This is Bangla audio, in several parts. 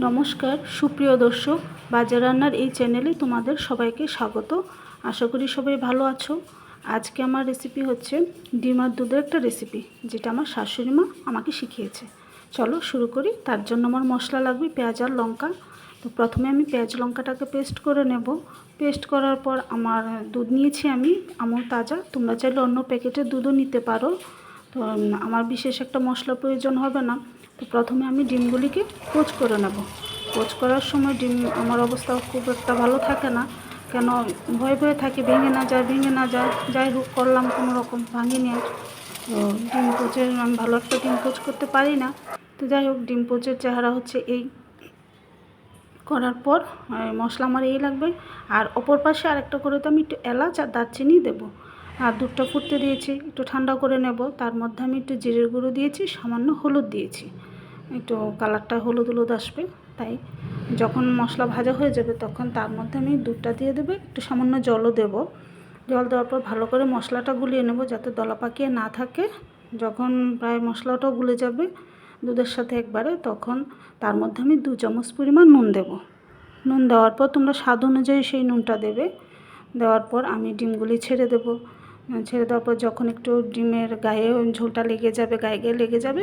নমস্কার, সুপ্রিয় দর্শক বাজার রান্নার এই চ্যানেলে তোমাদের সবাইকে স্বাগত। আশা করি সবাই ভালো আছো। আজকে আমার রেসিপি হচ্ছে ডিম আর দুধের একটা রেসিপি যেটা আমার শাশুড়ি মা আমাকে শিখিয়েছে। চলো শুরু করি। তার জন্য আমার মশলা লাগবে পেঁয়াজ আর লঙ্কা। তো প্রথমে আমি পেঁয়াজ লঙ্কাটাকে পেস্ট করে নেব। পেস্ট করার পর আমার দুধ নিয়েছি আমি আমুল তাজা। তোমরা চাইলে অন্য প্যাকেটের দুধও নিতে পারো। তো আমার বিশেষ একটা মশলা প্রয়োজন হবে না। তো প্রথমে আমি ডিমগুলিকে কোচ করে নেব। কোচ করার সময় ডিম, আমার অবস্থা খুব একটা ভালো থাকে না। কেন, ভয় ভয়ে থাকে, ভেঙে না যায়, ভেঙে না যায়। যাই হোক, করলাম কোনো রকম, ভাঙিনি আর। তো ডিম পোচের, আমি ভালো একটা ডিম পোচ করতে পারি না। তো যাই হোক, ডিম পোচের চেহারা হচ্ছে এই। করার পর মশলা আমার এই লাগবে। আর অপর পাশে আরেকটা করে তো আমি একটু এলাচ আর দারচিনি দেবো। আর দুধটা ফুটতে দিয়েছি, একটু ঠান্ডা করে নেব। তার মধ্যে আমি একটু জিরের গুঁড়ো দিয়েছি, সামান্য হলুদ দিয়েছি। একটু কালারটা হলুদ হলুদ আসবে, তাই যখন মশলা ভাজা হয়ে যাবে তখন তার মধ্যে আমি দুধটা দিয়ে দেবো, একটু সামান্য জলও দেবো। জল দেওয়ার পর ভালো করে মশলাটা গুলিয়ে নেব যাতে দলা পাকিয়ে না থাকে। যখন প্রায় মশলাটাও গুলে যাবে দুধের সাথে একবারে, তখন তার মধ্যে আমি দু চামচ পরিমাণ নুন দেব। নুন দেওয়ার পর তোমরা স্বাদ অনুযায়ী সেই নুনটা দেবে। দেওয়ার পর আমি ডিমগুলি ছেড়ে দেব। ছেড়ে দেওয়ার পর যখন একটু ডিমের গায়ে ঝোলটা লেগে যাবে, গায়ে গায়ে লেগে যাবে,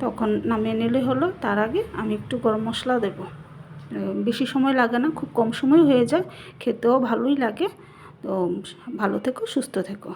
তখন নামিয়ে নিলে হলো। তার আগে আমি একটু গরম মশলা দেবো। বেশি সময় লাগে না, খুব কম সময় হয়ে যায়। খেতেও ভালোই লাগে। তো ভালো থেকো, সুস্থ থেকো।